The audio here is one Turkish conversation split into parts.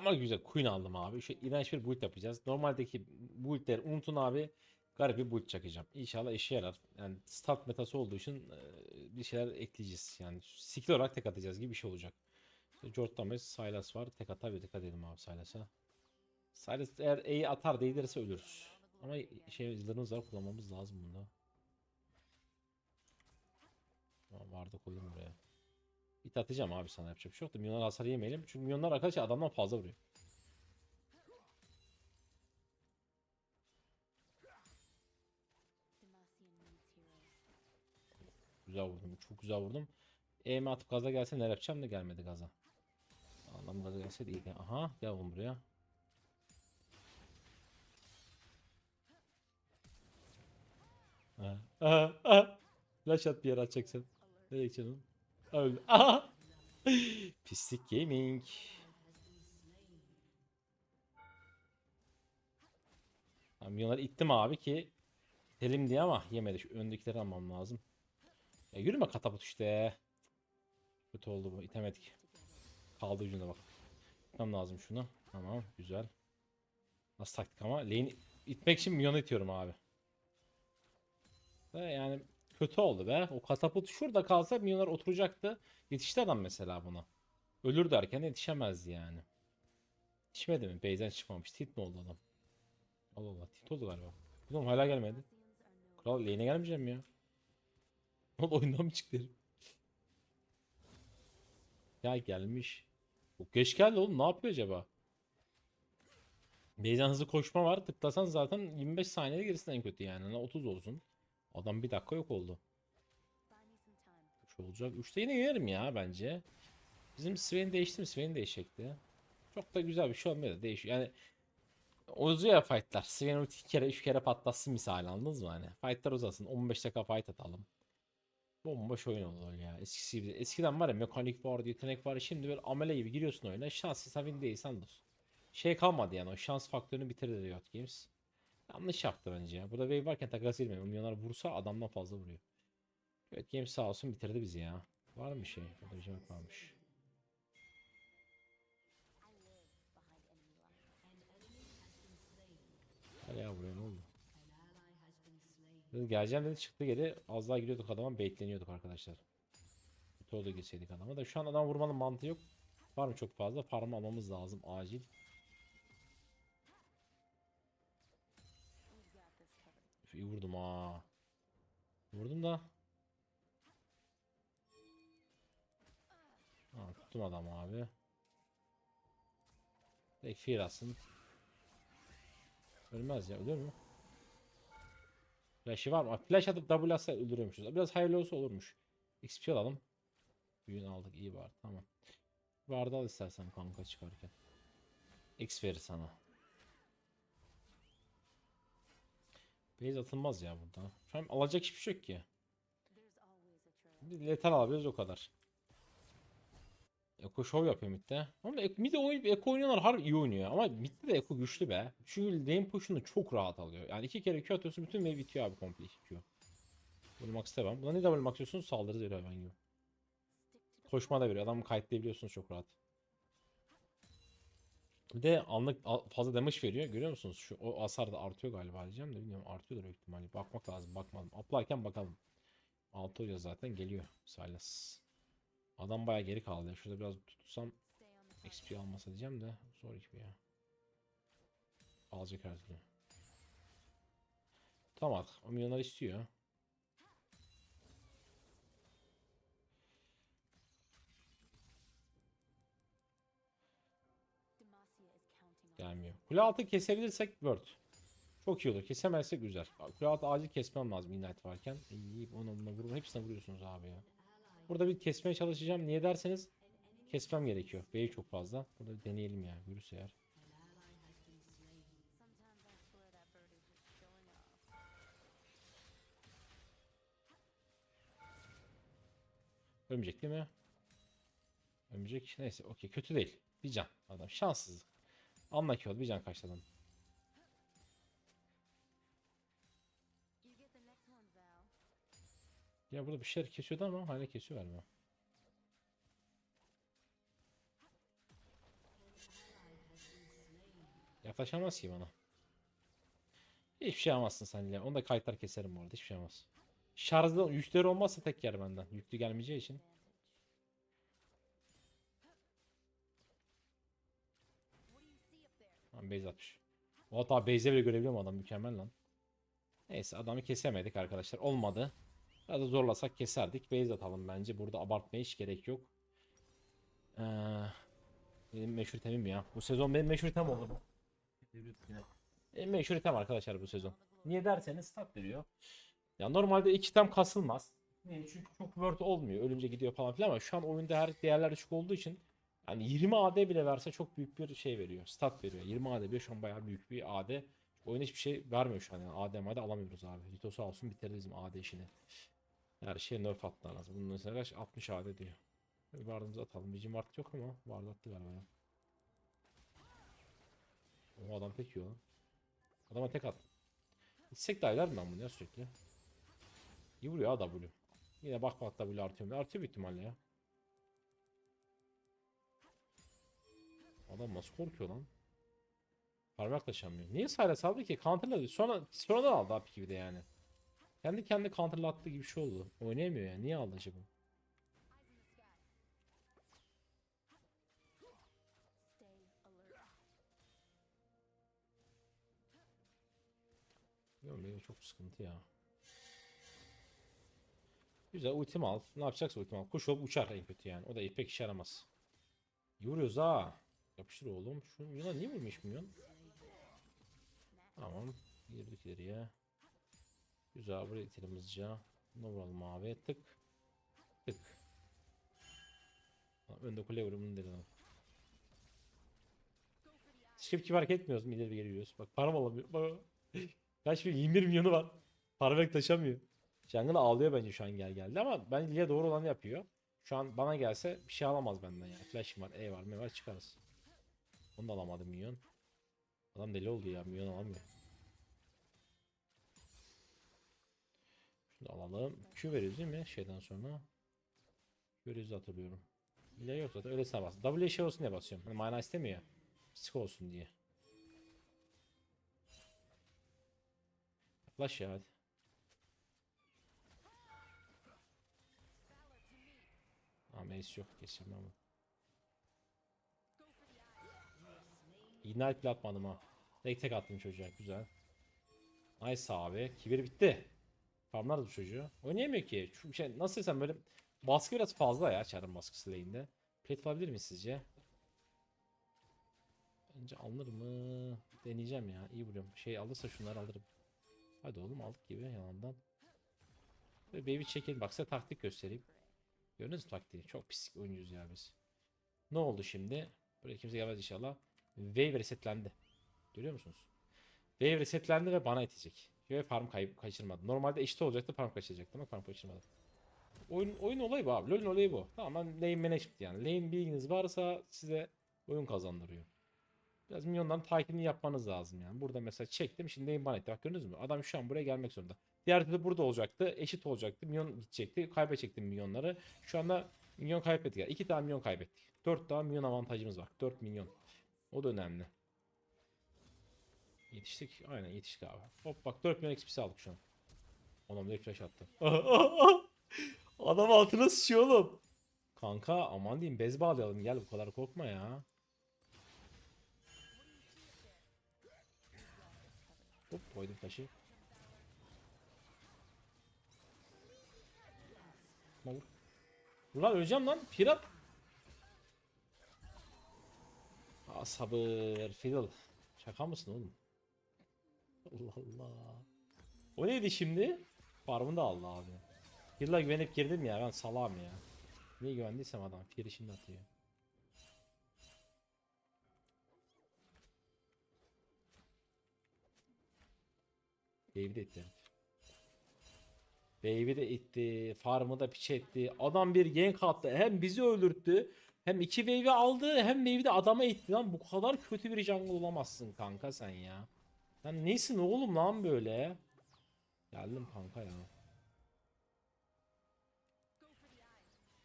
Ama güzel Queen aldım abi. Şu iğrenç bir build yapacağız. Normaldeki buildleri unutun abi. Garip bir build çakacağım. İnşallah işe yarar. Yani start metası olduğu için e, bir şeyler ekleyeceğiz. Yani skill olarak tek atacağız gibi bir şey olacak. İşte George Thomas, Silas var. Tek atabilir. Dikkat edelim abi Silas'a. Silas eğer E'yi atar değdirse ölürüz. Ama şey izlerimiz var kullanmamız lazım bunda. Vardı koydum buraya. Bit atacağım abi sana yapacak bir şey yok da milyonlar hasar yemeyelim. Çünkü milyonlar arkadaşlar adamdan fazla vuruyor. Güzel vurdum. Çok güzel vurdum. E'me atıp gaza gelse ne yapacağım da gelmedi gaza. Adam gaza gelseydi iyiydi. Aha gel oğlum buraya. Ha. Aha, aha. Flash at bir yere atacaksın. Nereye gideceksin oğlum? Öldü. Aha. Pislik gaming. Milyonları ittim abi ki Telim diye ama yemedi. Şu öndekileri almam lazım. Ya yürüme katapult işte. Kötü oldu bu. İtemedik. Kaldı ucunda bak. İtmem lazım şunu. Tamam güzel. Nasıl taktik ama. Lane itmek için milyonu itiyorum abi. Ve yani kötü oldu be. O katapult şurada kalsa milyonlar oturacaktı. Yetişti adam mesela buna. Ölür derken yetişemezdi yani. Yetişmedi mi? Beyzen çıkmamış. Tit mi oldu adam? Allah Allah. Tit oldu galiba. Oğlum hala gelmedi. Kral lane'e gelmeyeceğim ya. O da oyundan mı çıktı? Ya gelmiş. Çok geç geldi oğlum. Ne yapıyor acaba? Beyzen hızlı koşma var. Tıklasan zaten 25 saniyede gerisinden en kötü yani. Hani 30 olsun. Adam bir dakika yok oldu. 3 olacak. 3'te yine yenerim ya bence. Bizim Sven değişti mi? Sven değişecekti. Çok da güzel bir şey olmuyor da değişiyor. Yani uzuyor fightlar. Sven ulti 2 kere 3 kere patlatsın misali anladınız mı hani? Fightlar uzasın. 15 dakika fight atalım. Bomboş oyun olur ya. Eskisi gibi. Eskiden var ya mekanik vardı, yetenek vardı. Şimdi böyle amele gibi giriyorsun oyuna. Şanssız win değilsen dur. Şey kalmadı yani o şans faktörünü bitirdi Riot Games. Yanlış yaptı bence ya. Burada wave varken takas girmiyor. Milyonlar vursa adamdan fazla vuruyor. Evet Games sağ olsun bitirdi bizi ya. Var mı şey? Burada bir şey varmış. Hadi ya buraya ne oldu? Dedi, geleceğim dedi çıktı geri. Az daha gidiyorduk adama baitleniyorduk arkadaşlar. Kötü oldu geçseydik adama da şu an adam vurmanın mantığı yok. Farm çok fazla. Farm almamız lazım acil. İyi vurdum ha. Vurdum da. Ha, tuttum adam abi. Tek fear atsın. Ölmez ya ölür mü? Flash'ı var mı? Flash atıp double atsa öldürüyormuşuz. Biraz hayırlı olsa olurmuş. XP alalım. Büyüğünü aldık iyi var tamam. Vardı al istersen kanka çıkarken. X verir sana. Base atılmaz ya burada. Şu an alacak hiçbir şey yok ki. Bir letal alabiliriz o kadar. Eko show yapıyor midde. Ama midde oynayıp Eko oynuyorlar harbi iyi oynuyor. Ama midde de Eko güçlü be. Çünkü lane push'unu çok rahat alıyor. Yani iki kere Q atıyorsun bütün wave bitiyor abi komple iki Q. Double max istemem. Buna ne double max diyorsun? Saldırı veriyor hayvan gibi. Koşma da veriyor. Adamı kayıtlayabiliyorsunuz çok rahat. Bir de anlık fazla damage veriyor. Görüyor musunuz? Şu o hasar da artıyor galiba diyeceğim de bilmiyorum. Artıyordur büyük ihtimalle. Bakmak lazım. Bakmadım. Uplarken bakalım. 6 oluyor zaten. Geliyor. Silas. Adam baya geri kaldı. Şurada biraz tutsam XP almasa diyeceğim de zor gibi ya. Alacak her türlü. Tamam. O milyonlar istiyor. Kule altı kesebilirsek Word. Çok iyi olur. Kesemezsek güzel. Kule altı acil kesmem lazım Ignite varken. İyi onu onunla vurun. Hepsine vuruyorsunuz abi ya. Burada bir kesmeye çalışacağım. Niye derseniz kesmem gerekiyor. Wave çok fazla. Burada bir deneyelim ya. Yürüse eğer. Ölmeyecek değil mi? Ölmeyecek. Neyse okey. Kötü değil. Bir can. Adam şanssızlık. Anla ki oldu. Bir can kaçtı adam. Ya burada bir şeyler kesiyordu ama hala kesiyor galiba. Yaklaşamaz ki bana. Hiçbir şey yapamazsın sen ya. Onu da kayıtlar keserim bu arada. Hiçbir şey yapamaz. Şarjda yükleri olmazsa tek yer benden. Yüklü gelmeyeceği için. Tamam base atmış. O hata base'e bile görebiliyor mu adam? Mükemmel lan. Neyse adamı kesemedik arkadaşlar. Olmadı. Biraz da zorlasak keserdik. Base atalım bence. Burada abartmaya hiç gerek yok. Ee, benim meşhur temim ya. Bu sezon benim meşhur tem oldu. Benim meşhur tem arkadaşlar bu sezon. Niye derseniz stat veriyor. Ya normalde iki tem kasılmaz. Niye? Çünkü çok word olmuyor. Ölünce gidiyor falan filan ama şu an oyunda her değerler düşük olduğu için yani 20 AD bile verse çok büyük bir şey veriyor. Stat veriyor. 20 AD bile şu an bayağı büyük bir AD. Oyun hiçbir şey vermiyor şu an yani. AD MAD alamıyoruz abi. Lito sağ olsun bitirdi bizim AD işini. Her şeye nerf attılar lazım. Bunun mesela kaç? 60 AD diyor. Vardığımızı atalım. Bizim Vard yok ama Vard attı galiba ya. O adam tek yiyor lan. Adama tek at. İçsek daha eder ben bunu ya sürekli. İyi vuruyor ha W. Yine bak bak W artıyor. Artıyor büyük ihtimalle ya. Adam nasıl korkuyor lan? Parmak taşamıyor. Niye Sylas aldı ki? Counterladı. Sonra sonradan aldı abi gibi de yani. Kendi kendi counterla attığı gibi bir şey oldu. Oynayamıyor yani. Niye aldı acaba? Bilmiyorum benim çok sıkıntı ya. Güzel ultim al. Ne yapacaksa ultim al. Kuş olup uçar en kötü yani. O da pek işe yaramaz. İyi vuruyoruz ha. Yapıştır oğlum. Şu Yuna niye vurmuş milyon? Tamam. Girdik ileriye. Güzel buraya itelim hızlıca. Ne vuralım abi? Tık. Tık. Önde kule vurumu dedim. Skip gibi hareket etmiyoruz? İleri geliyoruz. Bak param alamıyor. Bak. Kaç bir 21 milyonu var. Parmak taşamıyor. Jungle ağlıyor bence şu an gel geldi ama ben Lilia doğru olanı yapıyor. Şu an bana gelse bir şey alamaz benden ya. Flash'ım var, E var, M var çıkarız. Onu da alamadım milyon. Adam deli oldu ya milyon alamıyor. Şunu da alalım. Q veriyoruz değil mi şeyden sonra? Q veriyoruz hatırlıyorum. Lilia yok zaten öylesine bas. W şey olsun diye basıyorum. Hani mana istemiyor. Psiko olsun diye. Yaklaş ya hadi. Ama ace yok geçeceğim Ignite bile atmadım ha. Tek tek attım çocuğa güzel. Nice abi. Kibir bitti. Farmlar bu çocuğu. Oynayamıyor ki. Şu şey nasıl desem böyle baskı biraz fazla ya çarın baskısı lane'de. Plate alabilir mi sizce? Bence alınır mı? Deneyeceğim ya. İyi vuruyorum. Şey alırsa şunları alırım. Hadi oğlum aldık gibi yalandan. Böyle baby çekelim. Bak size taktik göstereyim. Gördünüz mü taktiği? Çok pis oyuncuyuz ya biz. Ne oldu şimdi? Buraya kimse gelmez inşallah. Wave resetlendi. Görüyor musunuz? Wave resetlendi ve bana itecek. Ve farm kayıp kaçırmadı. Normalde eşit olacaktı farm kaçıracaktı ama farm kaçırmadı. Oyun, oyun olayı bu abi. LoL'ün olayı bu. Tamamen lane management yani. Lane bilginiz varsa size oyun kazandırıyor. Biraz milyondan takibini yapmanız lazım yani. Burada mesela çektim şimdi lane bana itti. Bak gördünüz mü? Adam şu an buraya gelmek zorunda. Diğer türlü burada olacaktı. Eşit olacaktı. Milyon gidecekti. Kaybedecektim milyonları. Şu anda milyon kaybettik. Yani. İki tane milyon kaybettik. Dört daha milyon avantajımız var. Dört milyon. O da önemli. Yetiştik. Aynen yetiştik abi. Hop bak 4 milyon XP'si aldık şu an. Adam direkt flash attı. Adam altına sıçıyor oğlum. Kanka aman diyeyim bez bağlayalım gel bu kadar korkma ya. Hop koydum taşı. Vur. Vur lan öleceğim lan. Pirat. Aa, sabır. Fiddle. Şaka mısın oğlum? Allah Allah. O neydi şimdi? Farmını da aldı abi. Yılla güvenip girdim ya ben salam ya. Niye güvendiysem adam Firi şimdi atıyor. De itti. Baby de itti. Farmı da piç etti. Adam bir gank attı. Hem bizi öldürttü. Hem iki wave'i aldı. Hem wave'i de adama itti lan. Bu kadar kötü bir jungle olamazsın kanka sen ya. Sen neysin oğlum lan böyle? Geldim kanka ya.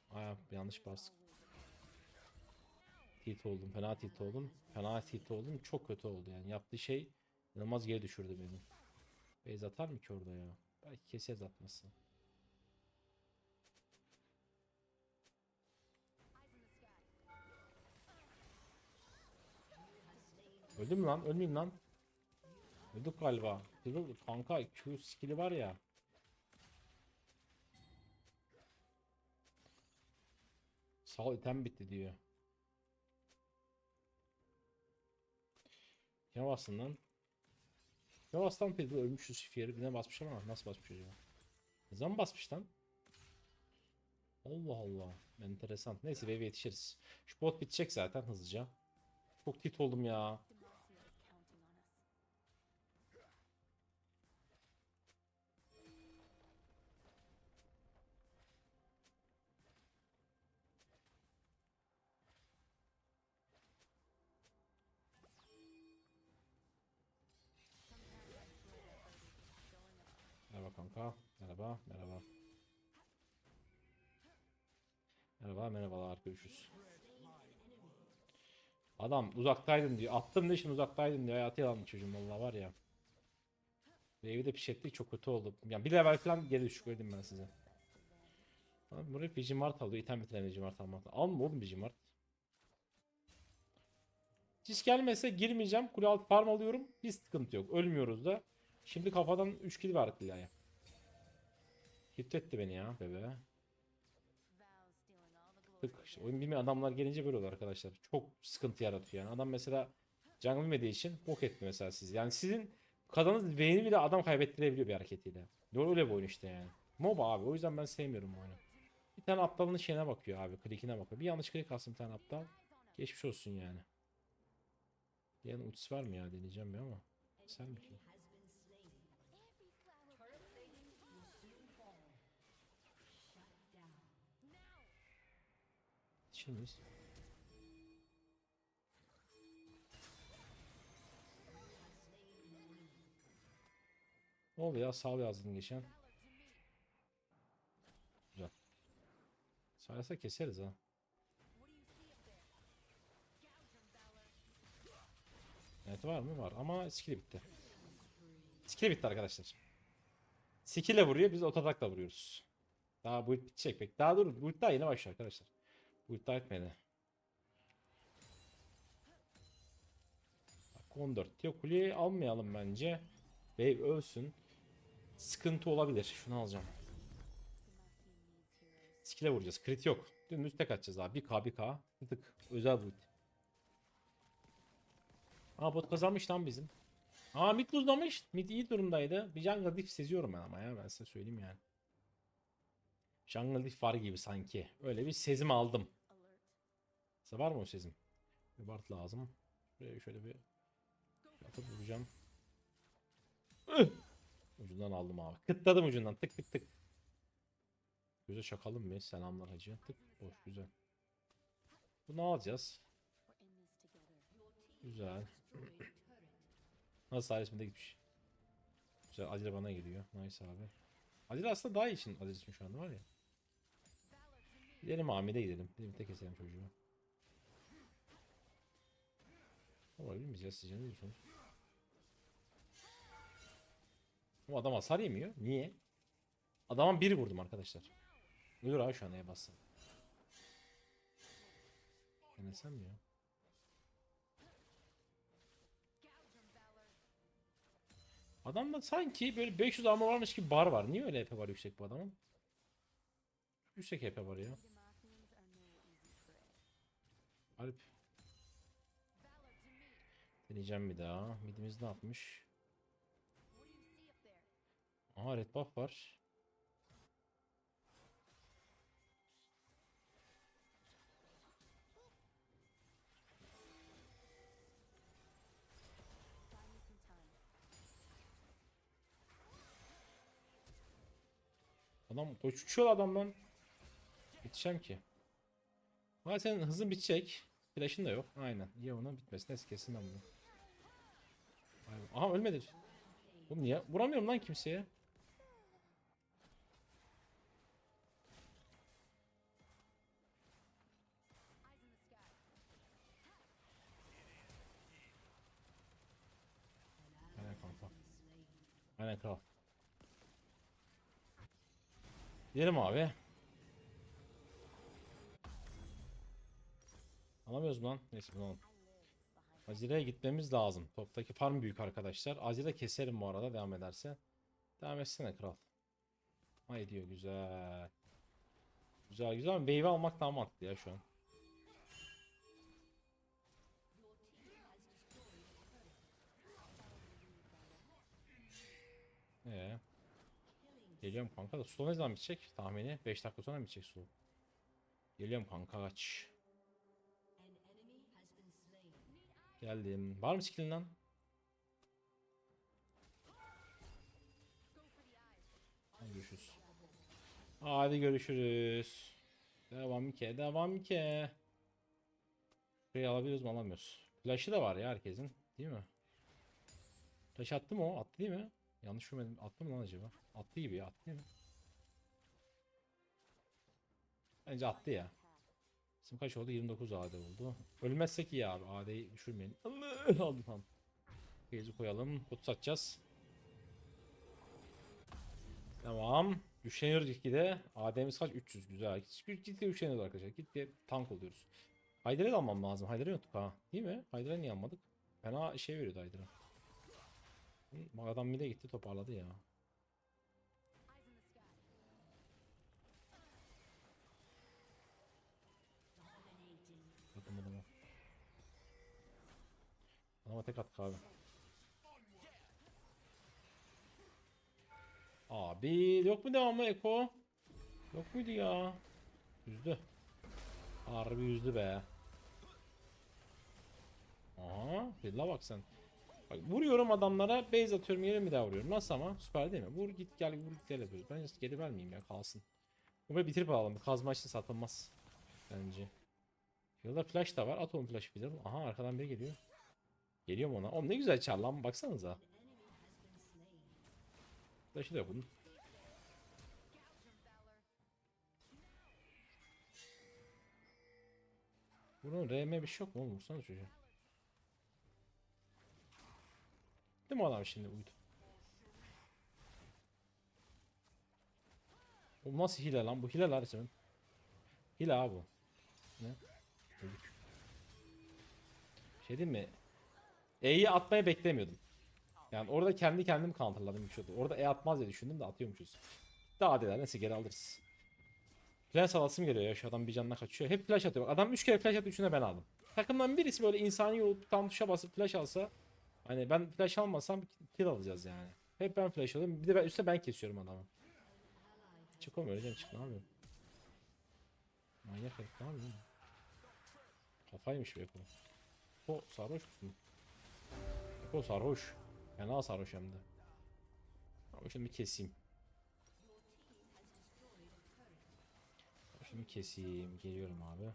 Aa yanlış bastık. tilt oldum. Fena tilt oldum. Fena tilt oldum. Çok kötü oldu yani. Yaptığı şey inanılmaz geri düşürdü beni. Beyz atar mı ki orada ya? Belki keseriz atması. Öldüm lan? Ölmeyeyim lan. Öldük galiba. Kanka Q skill'i var ya. Sağ item bitti diyor. Kime bastın lan? Kime bastı lan Fiddle ölmüş Yusuf yeri birine basmış ama nasıl basmış acaba? Ne zaman basmış lan? Allah Allah. Enteresan. Neyse wave yetişiriz. Şu bot bitecek zaten hızlıca. Çok tit oldum ya. Merhaba. Merhaba, merhaba. Merhaba, merhabalar. Görüşürüz. Adam uzaktaydın diyor. Attım ne için uzaktaydın diyor. Hayatı yalan çocuğum valla var ya. Ve evi de pişettik çok kötü oldu. Yani bir level falan geri düşük diyeyim ben size. Abi buraya Vigimart alıyor. İtem bitiren Vigimart almak. Alma oğlum Vigimart. Cis gelmese girmeyeceğim. Kule altı farm alıyorum. Bir sıkıntı yok. Ölmüyoruz da. Şimdi kafadan 3 kill var Hitretti beni ya bebe. Tık işte oyun bilmeyen adamlar gelince böyle oluyor arkadaşlar. Çok sıkıntı yaratıyor yani. Adam mesela jungle bilmediği için bok etti mesela siz. Yani sizin kadınız beyni bile adam kaybettirebiliyor bir hareketiyle. Doğru öyle bir oyun işte yani. MOBA abi o yüzden ben sevmiyorum bu oyunu. Bir tane aptalın şeyine bakıyor abi. Klikine bakıyor. Bir yanlış klik alsın bir tane aptal. Geçmiş olsun yani. Diğer ultisi var mı ya deneyeceğim bir ama. Sen mi ki? Şimdi miyiz? Ne oldu ya? Sağ yazdın geçen. Güzel. Sayarsa keseriz ha. Evet var mı? Var ama skill bitti. Skill bitti arkadaşlar. Skill'e vuruyor biz ototakla vuruyoruz. Daha bu ult bitecek pek. Daha dur bu ult daha yeni başlıyor arkadaşlar. Bu ult daha etmedi. Bak 14. Diyor kuleyi almayalım bence. Wave ölsün. Sıkıntı olabilir. Şunu alacağım. Skill'e vuracağız. Crit yok. Dümdüz tek atacağız abi. 1k 1k. Tık. Özel bu. Aa bot kazanmış lan bizim. Aa mid luzlamış. Mid iyi durumdaydı. Bir jungle diff seziyorum ben ama ya ben size söyleyeyim yani. Jungle diff var gibi sanki. Öyle bir sezim aldım. Size var mı o sezim? Bir bart lazım. Buraya şöyle bir atıp vuracağım. Ucundan aldım abi. Kıtladım ucundan. Tık tık tık. Göze çakalım mı? Selamlar hacı. Tık. Boş güzel. Bunu alacağız. Güzel. Nasıl Saris'e gitmiş. Güzel. Adile bana geliyor. Nice abi. Adile aslında daha iyi için Adile için şu anda var ya. Gidelim Amide gidelim. Birlikte keselim çocuğu. Olabilir miyiz ya sizce ne diyorsunuz? Bu adam hasar yemiyor. Niye? Adama bir vurdum arkadaşlar. Ölür abi şu an neye bassam. Denesem ya? Adamda sanki böyle 500 armor varmış gibi bar var. Niye öyle HP var yüksek bu adamın? Yüksek HP var ya. Alp. Deneyeceğim bir daha. Midimiz ne yapmış? Aha red buff var. Adam uçuyor adam lan. Yetişeceğim ki. Ama senin hızın bitecek. Flash'ın da yok. Aynen. Ya ona bitmesin. Neyse kesin ben bunu. Aha ölmedi. Oğlum niye? Vuramıyorum lan kimseye. Aynen kanka. Aynen kral. Yerim abi. Alamıyoruz lan. Neyse bunu alalım. Azire'ye gitmemiz lazım. Toptaki farm büyük arkadaşlar. Azire keserim bu arada devam ederse. Devam etsene kral. Ay diyor güzel. Güzel güzel wave almak daha mantıklı ya şu an. Ee. Geliyorum kanka da slow ne zaman bitecek? Tahmini 5 dakika sonra mı bitecek slow? Geliyorum kanka kaç. Geldim. Var mı skillin lan? Hadi görüşürüz. Hadi görüşürüz. Devam ki, devam ki. Şurayı alabiliyoruz mu alamıyoruz. Flash'ı da var ya herkesin. Değil mi? Flash attı mı o? Attı değil mi? Yanlış görmedim. Attı mı lan acaba? Attı gibi ya. Attı değil mi? Bence attı ya. Bizim kaç oldu? 29 AD oldu. Ölmezsek iyi abi. AD'yi düşürmeyin. Allah aldı tamam. Gezi koyalım. Kut satacağız. Tamam. Güçleniyoruz gitgide. AD'miz kaç? 300. Güzel. Gitgide güçleniyoruz arkadaşlar. Gitgide tank oluyoruz. Haydar'ı da almam lazım. Haydar'ı unuttuk ha. Değil mi? Haydar'ı niye almadık? Fena şey veriyordu Haydar'a. Adam bir de gitti toparladı ya. Adama tek at abi. Abi yok mu devamı Eko? Yok muydu ya? Yüzdü. Harbi yüzdü be. Aha, billa bak sen. Bak vuruyorum adamlara, base atıyorum yere bir daha vuruyorum. Nasıl ama? Süper değil mi? Vur git gel vur git gel yapıyoruz. Ben just geri vermeyeyim ya kalsın. Bunu bitirip alalım. Kazma için satılmaz. Bence. Yılda flash da var. At onun flash filan. Aha arkadan biri geliyor. Geliyor mu ona? Oğlum ne güzel çar lan baksanıza. Flash'ı da bunun. Bunun RM bir şey yok mu oğlum? Vursana çocuğa. Değil mi adam şimdi uydu? O nasıl hile lan? Bu hile lan senin. Hile abi bu. Ne? Şey diyeyim mi? E'yi atmayı beklemiyordum. Yani orada kendi kendim counterladım bir şeydi. Orada E atmaz diye düşündüm de atıyormuşuz. Daha dediler neyse geri alırız. Flash alasım geliyor ya şu adam bir canına kaçıyor. Hep flash atıyor. Adam 3 kere flash attı 3'üne ben aldım. Takımdan birisi böyle insani olup tam tuşa basıp flash alsa hani ben flash almasam kill alacağız yani. Hep ben flash alıyorum. Bir de ben üstte ben kesiyorum adamı. Çık oğlum öleceğim çık ne yapıyorsun? Manyak herif ne yapıyorsun? Kafaymış be Eko. O sarhoş musun? Eko sarhoş. Fena sarhoş hem de. Ama bir keseyim. Bir keseyim. Geliyorum abi.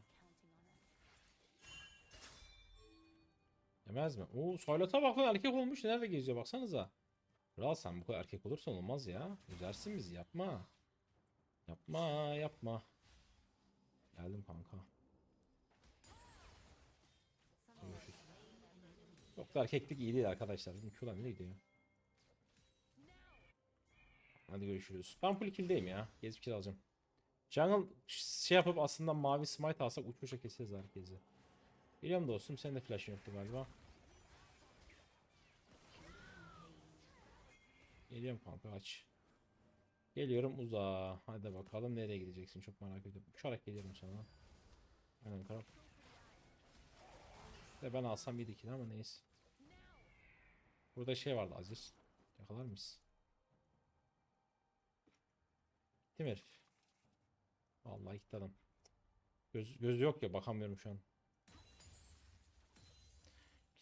Yemez mi? Oo Saylat'a bak lan erkek olmuş. Nerede geziyor baksanıza. Kral sen bu kadar erkek olursan olmaz ya. Üzersin bizi yapma. Yapma yapma. Geldim kanka. Da erkeklik iyi değil arkadaşlar. Bizim Q'dan bile gidiyor. Hadi görüşürüz. Ben full kill'deyim ya. Gezip kill alacağım. Jungle şey yapıp aslında mavi smite alsak uç uça keseriz herkesi. Geliyorum dostum. Senin de flash'ın yoktu galiba. Geliyorum kanka aç. Geliyorum uzağa. Hadi bakalım nereye gideceksin çok merak ediyorum. Uçarak geliyorum sana. Aynen kral. Ve ben alsam bir ikili ama neyse. Burada şey vardı Aziz. Yakalar mıyız? Gitti mi herif? Vallahi gitti adam. Göz, gözü yok ya bakamıyorum şu an.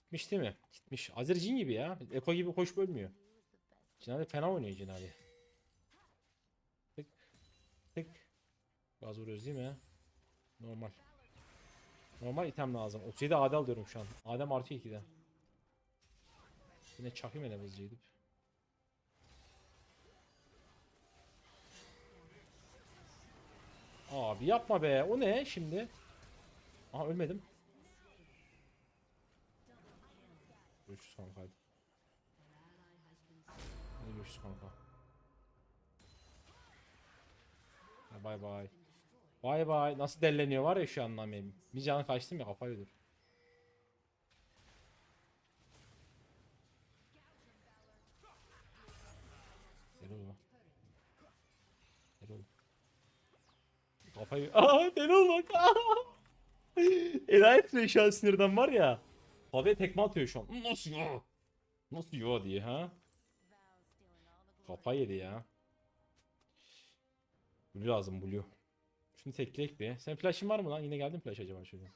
Gitmiş değil mi? Gitmiş. Azir cin gibi ya. Eko gibi koş bölmüyor. Cinali fena oynuyor Cinali. Tık. Tık. Gaz vuruyoruz değil mi? Normal. Normal item lazım. 37 AD alıyorum şu an. Adem artı 2'de. Yine çakayım ele hızlıca gidip. Abi yapma be. O ne şimdi? Aha ölmedim. Görüşürüz kanka hadi. Hadi görüşürüz. Görüşürüz kanka. Ya Bay bay. Bay bay. Nasıl delleniyor var ya şu an Nami. Bir canı kaçtım ya kafayı dur. Kafayı... Aa Erol bak. Ela etmiyor şu an sinirden var ya. Kafaya tekme atıyor şu an. Nasıl ya? Nasıl ya diye ha? Kafa yedi ya. Blue lazım Blue. Şunu tekleyek bir. Sen flash'ın var mı lan? Yine geldin flash acaba şöyle.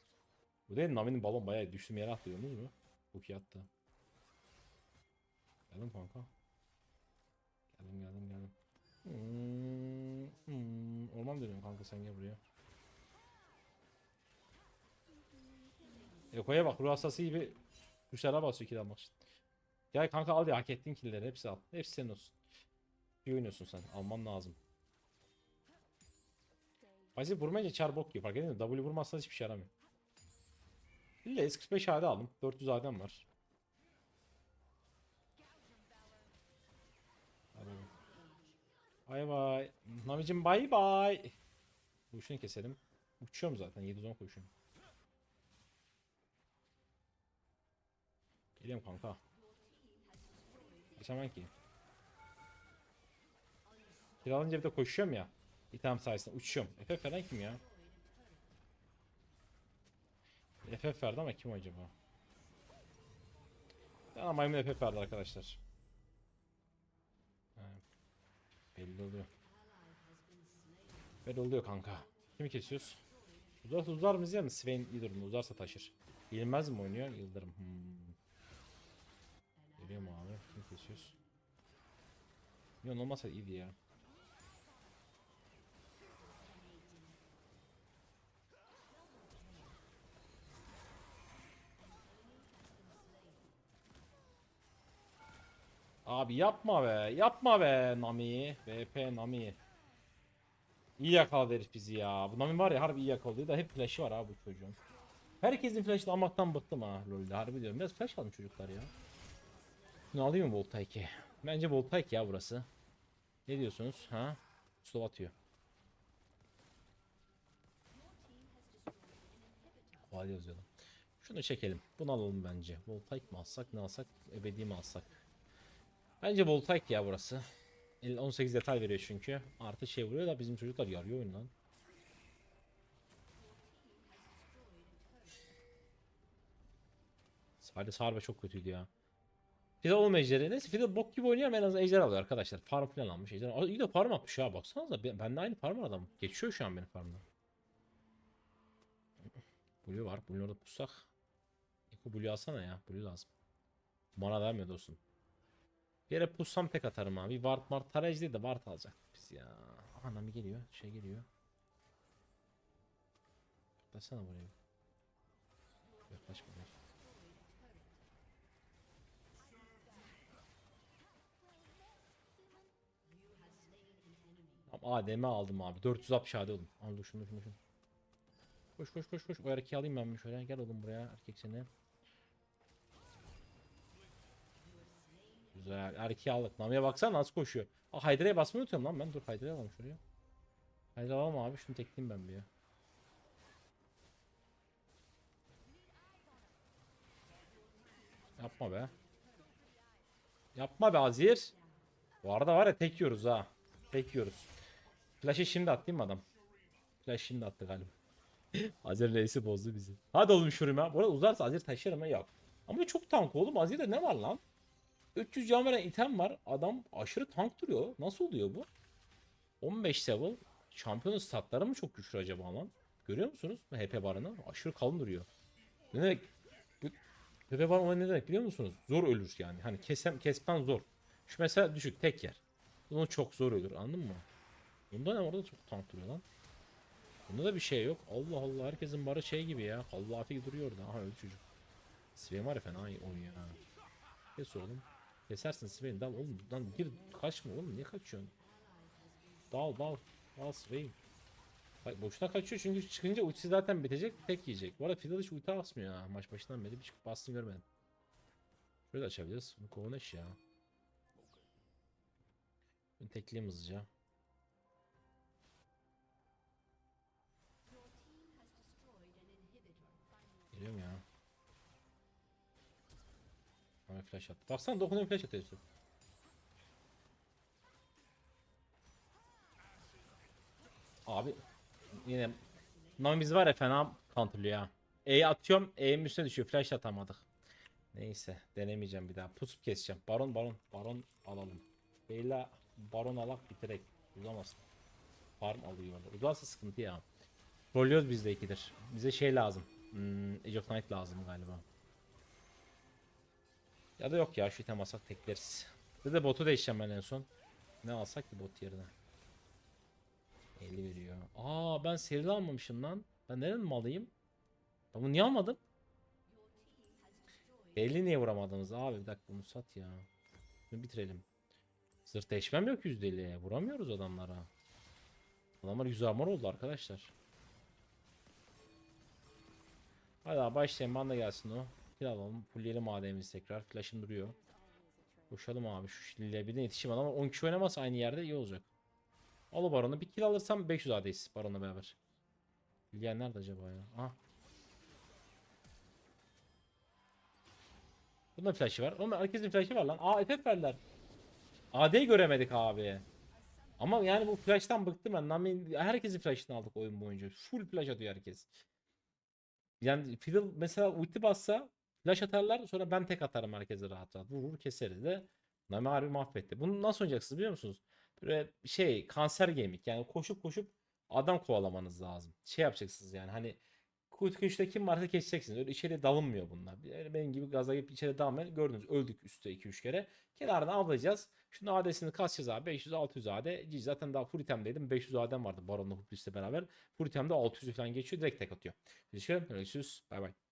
Bu değil Nami'nin balon bayağı düştüğüm yere attı mü? Çok iyi attı. Geldim kanka. Geldim geldim geldim. Hmm, hmm. Orman dönüyorum kanka sen gel buraya. Eko'ya bak ruh hastası gibi kuşlara basıyor kill almak için. Gel kanka al ya hak ettiğin killleri hepsi al. Hepsi senin olsun. İyi oynuyorsun sen. Alman lazım. Bazı vurmayınca çar bok gibi fark edin? W vurmazsan hiçbir şey yaramıyor. İlla S45 AD aldım. 400 AD'm var. Bay bay. Namicim bay bay. Bu şunu keselim. Uçuyorum zaten 710 koşuyorum. Geliyorum kanka. Geçemem ki. Kiralanınca bir koşuyorum ya. İtem sayesinde uçuyorum. FF veren kim ya? FF verdi ama kim acaba? Bana maymun FF verdi arkadaşlar. Ha, belli oluyor. Belli oluyor kanka. Kimi kesiyoruz? Uzar, uzar mı izleyelim? Swain iyi durumda. Uzarsa taşır. Yenilmez mi oynuyor? Yıldırım. Hmm. Geliyor mu abi? Kimi kesiyoruz? Yon olmasa iyiydi ya. Abi yapma be. Yapma be Nami. VP Nami. İyi yakaladı herif bizi ya. Bu Nami var ya harbi iyi yakaladı da hep flash'ı var abi bu çocuğun. Herkesin flash'ını almaktan bıktım ha LoL'de harbi diyorum. Biraz flash alın çocuklar ya. Bunu alayım mı Voltaik'i? Bence Voltaik ya burası. Ne diyorsunuz ha? Slow atıyor. Kolay yazıyordum. Şunu çekelim. Bunu alalım bence. Voltaik mi alsak ne alsak? Ebedi mi alsak? Bence Voltaik ya burası. El- 18 detay veriyor çünkü. Artı şey vuruyor da bizim çocuklar yarıyor oyundan. Sadece Sarbe çok kötüydü ya. Fidel olma ejderi. Neyse Fidel bok gibi oynuyor ama en azından ejder alıyor arkadaşlar. Farm falan almış ejder. Aa, iyi de farm atmış ha baksanıza. Ben, ben de aynı farm adam. Geçiyor şu an benim farmda. Blue var. Blue'yu orada pussak. Eko Blue alsana ya. Blue lazım. Mana vermiyor dostum. Yere pussam tek atarım abi. Ward Mart Taraj değil de Ward alacak biz ya. Aha Nami geliyor. Şey geliyor. Yaklaşsana buraya. Yaklaş buraya. Tamam ADM aldım abi. 460 AD oldum. Al dur şunu şunu şunu. Koş koş koş koş. O erkeği alayım ben şöyle. Gel oğlum buraya erkek seni. Güzel. Erkeği aldık. Nami'ye baksana nasıl koşuyor. Aa Haydara'ya basmayı unutuyorum lan ben. Dur Haydara'ya alalım şuraya. Haydar alalım abi. Şunu tekleyeyim ben bir ya. Yapma be. Yapma be Azir. Bu arada var ya tek yiyoruz ha. Tek yiyoruz. Flash'ı şimdi attı mı adam? Flash şimdi attı galiba. Azir reisi bozdu bizi. Hadi oğlum şuraya. Bu arada uzarsa Azir taşırım ha yok. Ama çok tank oğlum. Azir'de ne var lan? 300 can veren item var. Adam aşırı tank duruyor. Nasıl oluyor bu? 15 level. Şampiyonun statları mı çok güçlü acaba lan? Görüyor musunuz? HP barını. Aşırı kalın duruyor. Ne demek? HP bar olay ne demek biliyor musunuz? Zor ölür yani. Hani kesem, kesmen zor. Şu mesela düşük tek yer. Bunu çok zor ölür anladın mı? Bunda ne orada çok tank duruyor lan. Bunda da bir şey yok. Allah Allah herkesin barı şey gibi ya. Kallafi duruyor orada. Aha öldü çocuk. Sven var ya fena oynuyor ha. Kes oğlum. Kesersin Sven. Dal oğlum. Lan gir kaçma oğlum. Niye kaçıyorsun? Dal dal. Dal Sven. Bak boşuna kaçıyor çünkü çıkınca ultisi zaten bitecek. Tek yiyecek. Bu arada Fiddle hiç ulti basmıyor ha. Maç başından beri bir çıkıp bastığını görmedim. Şöyle açabiliriz. Bunu kovuneş ya. tekleyeyim hızlıca. Geliyorum ya. Ama flash attı. Baksana dokunuyor flash atıyorsun. Abi yine Namiz var ya fena counterlıyor ha. E'yi atıyorum E'nin üstüne düşüyor. Flash atamadık. Neyse denemeyeceğim bir daha. Pusup keseceğim. Baron baron baron alalım. Beyla baron alak bitirek. Uzamasın. Farm alıyor orada. Uzarsa sıkıntı ya. Trollüyoruz biz de ikidir. Bize şey lazım. Hmm, Age of Night lazım galiba. Ya da yok ya şu item alsak tekleriz. Bir de botu değişeceğim ben en son. Ne alsak ki bot yerine? 50 veriyor. Aa ben seride almamışım lan. Ben nerenin malıyım? Ben bunu niye almadım? 50 niye vuramadınız abi? Bir dakika bunu sat ya. Bunu bitirelim. Zırh değişmem yok %50'ye. Vuramıyoruz adamlara. Adamlar 100 armor oldu arkadaşlar. Hadi abi başlayalım. Bana gelsin o. Kill alalım. Fullleyelim madenimizi tekrar. Flash'ım duruyor. Koşalım abi. Şu şilleye bir de yetişeyim ama 10 kişi oynamazsa aynı yerde iyi olacak. Al baronu. Bir kill alırsam 500 adeyiz baronla beraber. Bilgeyen nerede acaba ya? Aha. Bunda flash'ı var. Oğlum herkesin flash'ı var lan. Aa FF verdiler. AD'yi göremedik abi. Ama yani bu flash'tan bıktım ben. Nami herkesin flash'ını aldık oyun boyunca. Full flash atıyor herkes. Yani Fiddle mesela ulti bassa flash atarlar sonra ben tek atarım herkese rahat rahat. Vurur keseriz de. Nami harbi mahvetti. Bunu nasıl oynayacaksınız biliyor musunuz? Böyle şey kanser gaming yani koşup koşup adam kovalamanız lazım. Şey yapacaksınız yani hani kuytu köşede kim varsa keseceksiniz. Öyle içeri dalınmıyor bunlar. Yani benim gibi gaza gelip içeri dalmayın. Gördünüz öldük üstte 2-3 kere. Kenardan avlayacağız. Şunu AD'sini kasacağız abi. 500-600 AD. Cici zaten daha full item'deydim. 500 AD'm vardı Baron'la Huplis'le beraber. Full item'de 600 falan geçiyor. Direkt tek atıyor. Teşekkür ederim. Görüşürüz. Bay bay.